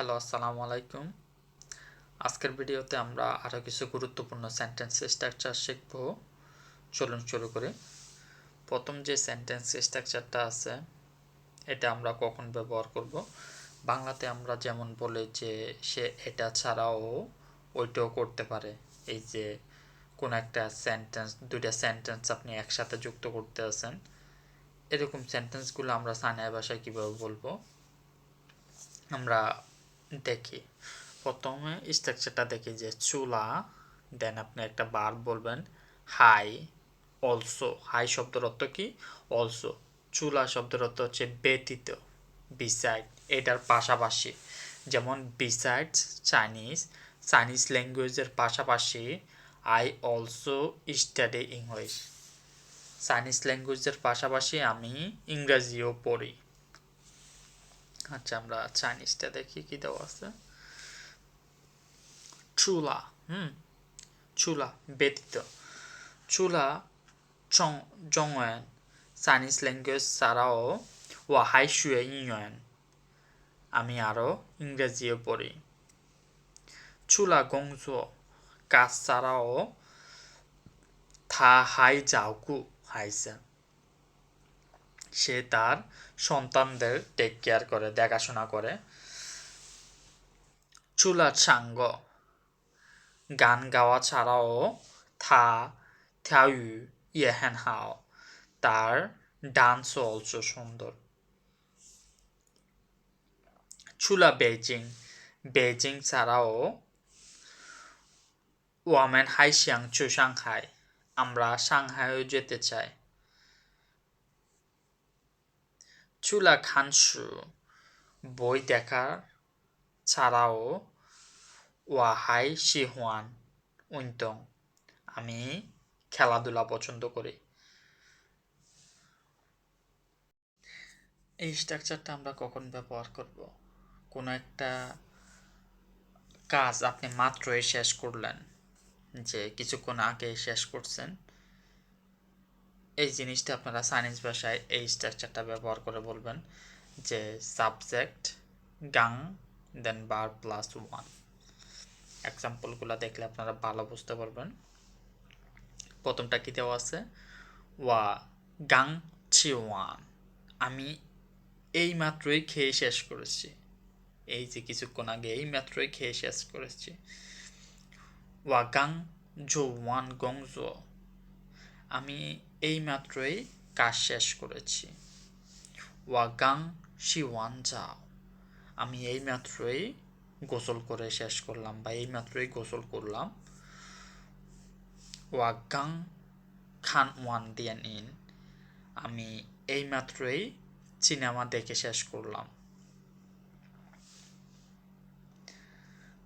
Hello, আসসালামু আলাইকুম। আজকের ভিডিওতে আমরা আরও কিছু গুরুত্বপূর্ণ সেন্টেন্স স্ট্রাকচার শিখব। চলুন শুরু করি। প্রথম যে সেন্টেন্স স্ট্রাকচারটা আছে, এটা আমরা কখন ব্যবহার করব? বাংলাতে আমরা যেমন বলি যে, সে এটা ছাড়াও ওইটাও করতে পারে। এই যে, কোন একটা সেন্টেন্স দুইটা সেন্টেন্স আপনি একসাথে যুক্ত করতে আছেন, এরকম সেন্টেন্সগুলো আমরা সানিয়া ভাষায় কীভাবে বলব? আমরা দেখি। প্রথমে স্ট্রাকচারটা দেখি যে চুলা দেন আপনি একটা বার বলবেন হাই অলসো হাই শব্দের অর্থ কি? অলসো চুলা শব্দের অর্থ হচ্ছে ব্যতীত বিসাইড এটার পাশাপাশি। যেমন বিসাইডস চাইনিজ চাইনিজ ল্যাঙ্গুয়েজের পাশাপাশি I also study English Chinese ল্যাঙ্গুয়েজের পাশাপাশি আমি ইংরাজিও পড়ি। আচ্ছা আমরা চাইনিজটা দেখি, কি দেওয়া আছে? চুলা, হুম? চুলা, ব্যতীত। চুলা জং জংওয়ান চাইনিজ ল্যাঙ্গুয়েজ ছাড়াও ও হাই শুয়ে ইউয়ান আমি আরও ইংরেজিও পড়ি। চুলা গংজ, কাজ ছাড়াও থা হাই যাওকু হাইসা সে তার সন্তানদের টেক কেয়ার করে, দেখাশোনা করে। চুলার সাঙ্গ গান গাওয়া ছাড়াও থা থ্যাউ ইয়ে হ্যান হাও, তার ডান্সও অলসো সুন্দর। চুলা বেজিং বেজিং ছাড়াও ওয়ামেন হাই সিয়াং চু সাংহাই। আমরা সাংহাইও যেতে চাই। চুলা খানসু বই দেখার ছাড়াও ওয়াহাই শিহুয়ান উইন্তং আমি খেলাধুলা পছন্দ করি। এই স্ট্রাকচারটা আমরা কখন ব্যবহার করব? কোনো একটা কাজ আপনি মাত্রই শেষ করলেন, যে কিছুক্ষণ আগে শেষ করছেন এই জিনিসটা আপনারা চাইনিজ ভাষায় এই স্ট্রাকচারটা ব্যবহার করে বলবেন যে সাবজেক্ট গাং দেন বার প্লাস ওয়ান এক্সাম্পলগুলো দেখলে আপনারা ভালো বুঝতে পারবেন। প্রথমটা কী দেওয়া আছে? ওয়া গাং ছি ওয়ান আমি এই মাত্রই খেয়ে শেষ করেছি। এই যে কিছুক্ষণ আগে এই মাত্রই খেয়ে শেষ করেছি। ওয়া গাং জো ওয়ান গং জো আমি এই মাত্রই কাজ শেষ করেছি। ওয়া গাং শি ওয়ান যাও আমি এই মাত্রই গোসল করে শেষ করলাম বা এই মাত্রই গোসল করলাম। ওয়া গাং খান ওয়ান দিয়ান ইন আমি এই মাত্রই সিনেমা দেখে শেষ করলাম।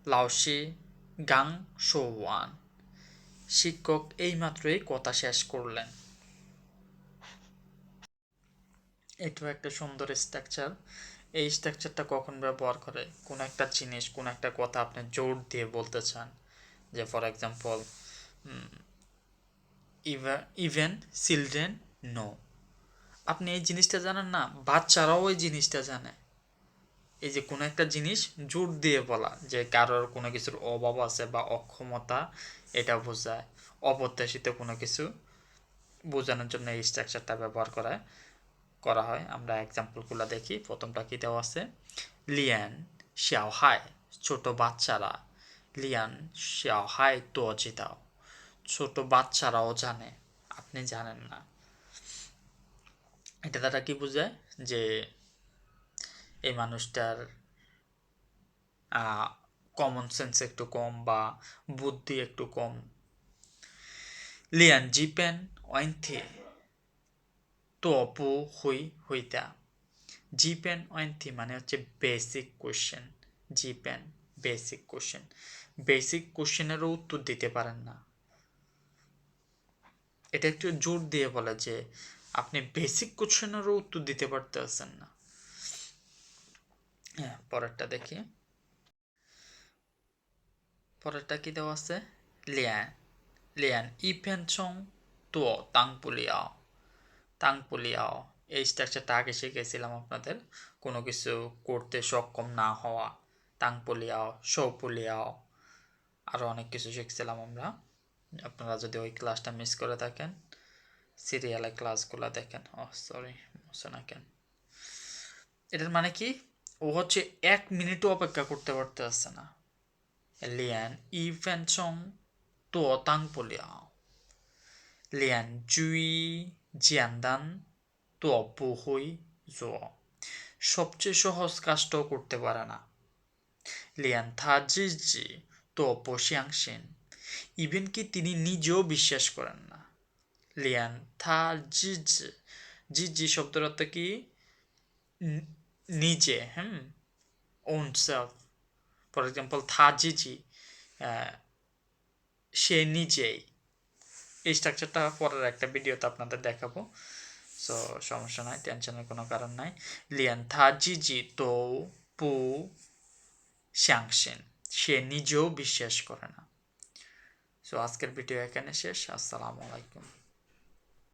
লাউসি গাং শো ওয়ান শিক্ষক এইমাত্রই কথা শেষ করলেন। এটাও একটা সুন্দর স্ট্রাকচার এই স্ট্রাকচারটা কখন ব্যবহার করে? কোন একটা জিনিস, কোন একটা কথা আপনি জোর দিয়ে বলতে চান। যে for example even children know আপনি এই জিনিসটা জানেন না, বাচ্চারাও ওই জিনিসটা জানে। এই যে কোনো একটা জিনিস জোর দিয়ে বলা, যে কারোর কোনো কিছুর অভাব আছে বা অক্ষমতা, এটা বোঝায়। অপ্রত্যাশিত কোনো কিছু বোঝানোর জন্য এই স্ট্রাকচারটা ব্যবহার করা করা হয়। আমরা এক্সাম্পলগুলো দেখি। প্রথমটা কী দেওয়া আছে? লিয়ান হাই ছোট বাচ্চারা। লিয়ান হাই তো দাও ছোট বাচ্চারাও জানে, আপনি জানেন না। এটা দ্বারা কি বোঝায়? যে এই মানুষটার কমন সেন্স একটু কম বা বুদ্ধি একটু কম। লিয়ান, জিপেন ওয়াইনথে তো অপু হুই, হুইতা। জিপেন ওয়াইনথি মানে হচ্ছে বেসিক কোশ্চেন জিপেন বেসিক কোশ্চেন বেসিক কোশ্চেনেরও উত্তর দিতে পারেন না। এটা একটু জোর দিয়ে বলে যে, আপনি বেসিক কোশ্চেনেরও উত্তর দিতে পারতেছেন না। হ্যাঁ। পরেরটা দেখি। পরেরটা কি দেওয়া আছে? লিয়ান। লিয়ান, ইফেন চং তো তাং পুলিয়াও তাং পুলিয়াও এই স্ট্রাকচারটা আগে শিখেছিলাম আপনাদের। কোনো কিছু করতে সক্ষম না হওয়া। তাংপুলিয়াও সৌপুলিয়াও আরও অনেক কিছু শিখছিলাম আমরা। আপনারা যদি ওই ক্লাসটা মিস করে থাকেন সিরিয়ালে ক্লাসগুলো দেখেন। ও সরি মুছে না এটার মানে কি? ও হচ্ছে এক মিনিটও অপেক্ষা করতে পারতে আসছে না। লিয়ান ইভেন চং তো তাংপুলিয়াও লিয়ান জুই জিয়ানদান তো বুহুই জো। সবচেয়ে সহজ কাজটাও করতে পারে না। লিয়ান থা জি তো বসিয়াংসিন ইভেন কি তিনি নিজেও বিশ্বাস করেন না। লিয়ান থা জি জি জি জি অর্থ কি? নিজে, hmm own self for example থা জি জি সে নিজেই এই স্ট্রাকচারটা পরের একটা ভিডিওতে আপনাদের দেখাবো। সো সমস্যা নাই টেনশনের কোনো কারণ নাই। লিয়ান থা জি জি তো পু শ্যাংসেন সে নিজেও বিশ্বাস করে না। সো আজকের ভিডিও এখানে শেষ, আসসালামু আলাইকুম।